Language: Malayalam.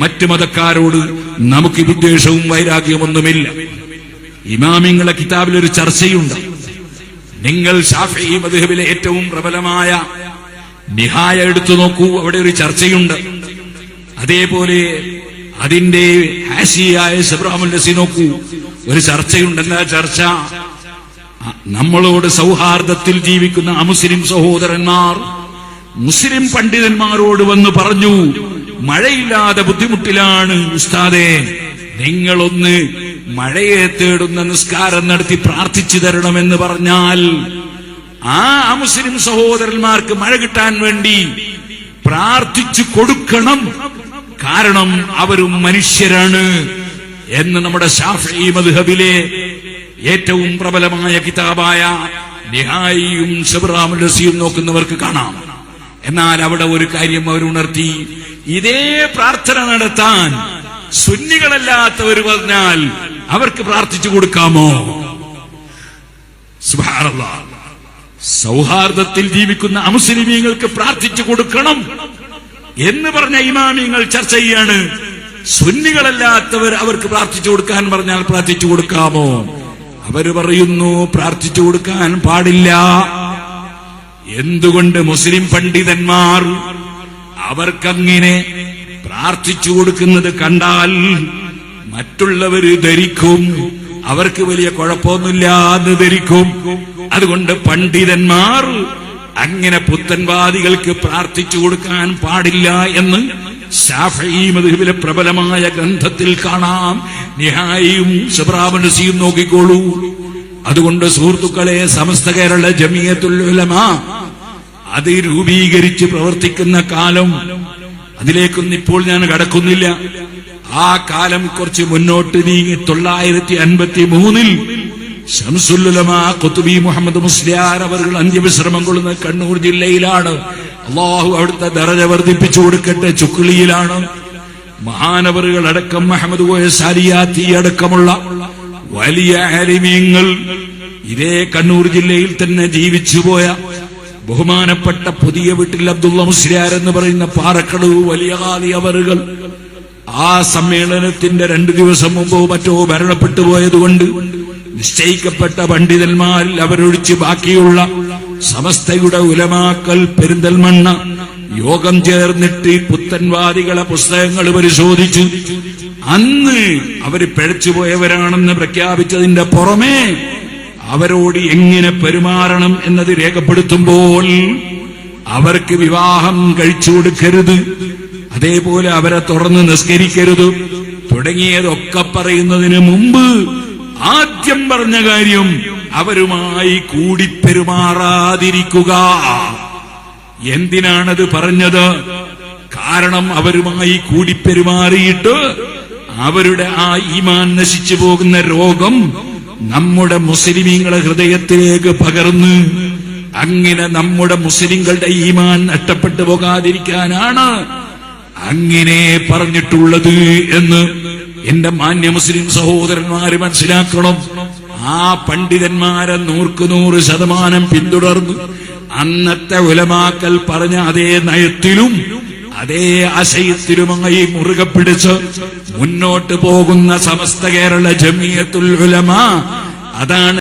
മറ്റു മതക്കാരോട് നമുക്ക് വിദ്വേഷവും വൈരാഗ്യമൊന്നുമില്ല. ഇമാമിങ്ങളെ കിതാബിൽ ഒരു ചർച്ചയുണ്ട്. നിങ്ങൾ ഷാഫി മധുഹബിലെ ഏറ്റവും പ്രബലമായ നിഹായ എടുത്തു നോക്കൂ അവിടെ ഒരു ചർച്ചയുണ്ട്. അതേപോലെ അതിന്റെ ഹാഷിയായ സബ്രാമുൽ നസി നോക്കൂ ഒരു ചർച്ചയുണ്ടെന്ന ചർച്ച? നമ്മളോട് സൗഹാർദ്ദത്തിൽ ജീവിക്കുന്ന അമുസ്ലിം സഹോദരന്മാർ മുസ്ലിം പണ്ഡിതന്മാരോട് വന്ന് പറഞ്ഞു മഴയില്ലാതെ ബുദ്ധിമുട്ടിലാണ് ഉസ്താദെ. നിങ്ങളൊന്ന് മഴയെ തേടുന്ന നിസ്കാരം നടത്തി പ്രാർത്ഥിച്ചു തരണമെന്ന് പറഞ്ഞാൽ ആ മുസ്ലിം സഹോദരന്മാർക്ക് മഴ കിട്ടാൻ വേണ്ടി പ്രാർത്ഥിച്ചു കൊടുക്കണം. കാരണം അവരും മനുഷ്യരാണ് എന്ന് നമ്മുടെ ഷാഫി മദ്ഹബിലെ ഏറ്റവും പ്രബലമായ കിതാബായ നിഹായിയും ഷബ്രാമുൽ നോക്കുന്നവർക്ക് കാണാം. എന്നാൽ അവിടെ ഒരു കാര്യം അവർ ഉണർത്തി. ഇതേ പ്രാർത്ഥന നടത്താൻ സുന്നികളല്ലാത്തവർ പറഞ്ഞാൽ അവർക്ക് പ്രാർത്ഥിച്ചു കൊടുക്കാമോ. സൗഹാർദ്ദത്തിൽ ജീവിക്കുന്ന അമുസ്ലിമീങ്ങൾക്ക് പ്രാർത്ഥിച്ചു കൊടുക്കണം എന്ന് പറഞ്ഞ ഇമാമിങ്ങൾ ചർച്ച ചെയ്യാണ്. സുന്നികളല്ലാത്തവർ അവർക്ക് പ്രാർത്ഥിച്ചു കൊടുക്കാൻ പറഞ്ഞാൽ പ്രാർത്ഥിച്ചു കൊടുക്കാമോ? അവർ പറയുന്നു പ്രാർത്ഥിച്ചു കൊടുക്കാൻ പാടില്ല. എന്തുകൊണ്ട് മുസ്ലിം പണ്ഡിതന്മാർ അവർക്കങ്ങനെ പ്രാർത്ഥിച്ചു കൊടുക്കുന്നത് കണ്ടാൽ മറ്റുള്ളവര് ധരിക്കും. അവർക്ക് വലിയ കുഴപ്പമൊന്നുമില്ല എന്ന് ധരിക്കും. അതുകൊണ്ട് പണ്ഡിതന്മാർ അങ്ങനെ പുത്തൻവാദികൾക്ക് പ്രാർത്ഥിച്ചു കൊടുക്കാൻ പാടില്ല എന്ന് ഷാഫി മധുവിലെ പ്രബലമായ ഗ്രന്ഥത്തിൽ കാണാം. നിഹായിയും സുബ്രാമനസിയും നോക്കിക്കോളൂ. അതുകൊണ്ട് സുഹൃത്തുക്കളെ സമസ്ത കേരള ജമീയത്തുല്ലമാ അത് രൂപീകരിച്ച് പ്രവർത്തിക്കുന്ന കാലം അതിലേക്കൊന്നും ഇപ്പോൾ ഞാൻ കടക്കുന്നില്ല. ആ കാലം കുറച്ച് മുന്നോട്ട് നീങ്ങി തൊള്ളായിരത്തി അൻപത്തി മൂന്നിൽ ഷംസുല്ലുലമ കൊത്തുബി മുഹമ്മദ് മുസ്ലിയാർ അവർ അന്ത്യവിശ്രമം കൊള്ളുന്ന കണ്ണൂർ ജില്ലയിലാണ്. അള്ളാഹു അവിടുത്തെ ദറജ വർദ്ധിപ്പിച്ചു കൊടുക്കട്ടെ ചുക്കിളിയിലാണ്. മഹാനവറുകൾ അടക്കം മുഹമ്മദ് കോയ സാരിയാത്തി അടക്കമുള്ള വലിയ അരിമീങ്ങൾ ഇതേ കണ്ണൂർ ജില്ലയിൽ തന്നെ ജീവിച്ചുപോയ ബഹുമാനപ്പെട്ട പുതിയ വീട്ടിൽ അബ്ദുള്ള മുസ്ലിയാർ എന്ന് പറയുന്ന പാറക്കടു വലിയ കാലി അവറുകൾ. ആ സമ്മേളനത്തിന്റെ രണ്ടു ദിവസം മുമ്പോ മറ്റോ മരണപ്പെട്ടു പോയതുകൊണ്ട് നിശ്ചയിക്കപ്പെട്ട പണ്ഡിതന്മാരിൽ അവരൊഴിച്ച് ബാക്കിയുള്ള സമസ്തയുടെ ഉലമാക്കൽ പെരിന്തൽമണ്ണ യോഗം ചേർന്നിട്ട് പുത്തൻവാദികളെ പുസ്തകങ്ങൾ പരിശോധിച്ചു അന്ന് അവർ പിഴച്ചുപോയവരാണെന്ന് പ്രഖ്യാപിച്ചതിന്റെ പുറമേ അവരോട് എങ്ങനെ പെരുമാറണം എന്നത് രേഖപ്പെടുത്തുമ്പോൾ അവർക്ക് വിവാഹം കഴിച്ചു കൊടുക്കരുത്. അതേപോലെ അവരെ തുറന്ന് നിസ്കരിക്കരുത്. തുടങ്ങിയതൊക്കെ പറയുന്നതിന് മുമ്പ് ആദ്യം പറഞ്ഞ കാര്യം അവരുമായി കൂടി പെരുമാറാതിരിക്കുക. എന്തിനാണത് പറഞ്ഞത്? കാരണം അവരുമായി കൂടി പെരുമാറിയിട്ട് അവരുടെ ആ ഈമാൻ നശിച്ചു പോകുന്ന രോഗം നമ്മുടെ മുസ്ലിമീങ്ങളെ ഹൃദയത്തിലേക്ക് പകർന്ന് അങ്ങനെ നമ്മുടെ മുസ്ലിങ്ങളുടെ ഈമാൻ നഷ്ടപ്പെട്ടു പോകാതിരിക്കാനാണ് അങ്ങനെ പറഞ്ഞിട്ടുള്ളത് എന്ന് എന്റെ മാന്യ മുസ്ലിം സഹോദരന്മാര് മനസ്സിലാക്കണം. ആ പണ്ഡിതന്മാരെ നൂർക്ക് നൂറ് ശതമാനം പിന്തുടർന്ന് അന്നത്തെ ഉലമാക്കൽ പറഞ്ഞ അതേ നയത്തിലും അതേ ആശയത്തിലുമായി മുറുകെ പിടിച്ച് മുന്നോട്ട് പോകുന്ന സമസ്ത കേരള ജമിയത്തുൽ ഉലമ. അതാണ്